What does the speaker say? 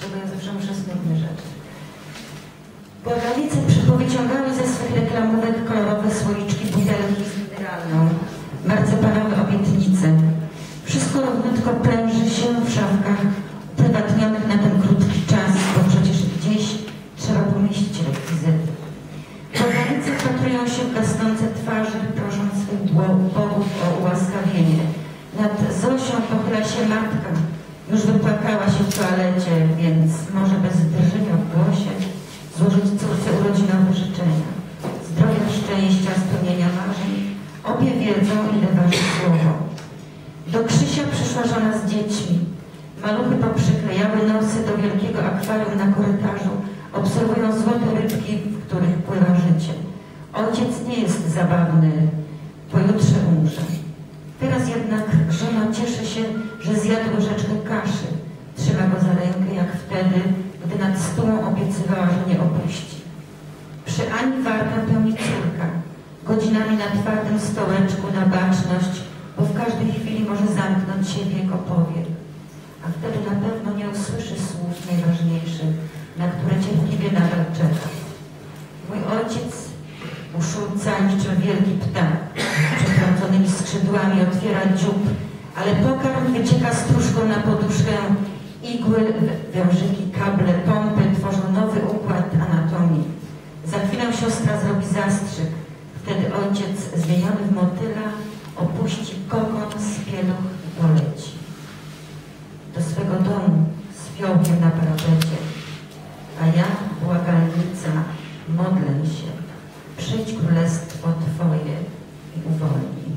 czego ja zawsze muszę smutne rzeczy. Błagalice wyciągały ze swych reklamówek kolorowe słoiczki, butelki z mineralną, marcepanowe obietnice. Wszystko równiutko pręży się w szafkach uprywatnionych na ten krótki czas, bo przecież gdzieś trzeba pomieścić rekwizyty. Błagalice wpatrują się w gasnące twarze, prosząc swych bogów o ułaskawienie. Nad Zosią pochyla się matka. Już wypłakała się w toalecie, więc może bez drżenia w głosie złożyć córce urodzinowe życzenia. Zdrowia, szczęścia, spełnienia marzeń. Obie wiedzą, ile waży słowo. Do Krzysia przyszła żona z dziećmi. Maluchy poprzyklejały nosy do wielkiego akwarium na korytarzu, obserwują złote rybki, w których pływa życie. Ojciec nie jest zabawny, pojutrze umrze. Wtedy, gdy nad stół obiecywała, że nie opuści. Przy Ani wartę pełni córka. Godzinami na twardym stołeczku na baczność, bo w każdej chwili może zamknąć się wiek opowie. A wtedy na pewno nie usłyszy słów najważniejszych, na które cierpliwie nadal czeka. Mój ojciec uszulca niczym wielki ptak, przekręconymi skrzydłami otwiera dziób, ale pokarm wycieka stróżką na poduszkę, igły, wężyki, kable, pompy tworzą nowy układ anatomii. Za chwilę siostra zrobi zastrzyk. Wtedy ojciec zmieniony w motyla opuści kokon z pieluch i poleci. Do swego domu z fiołkiem na parapecie. A ja, błagalnica, modlę się. Przyjdź królestwo Twoje i uwolnij.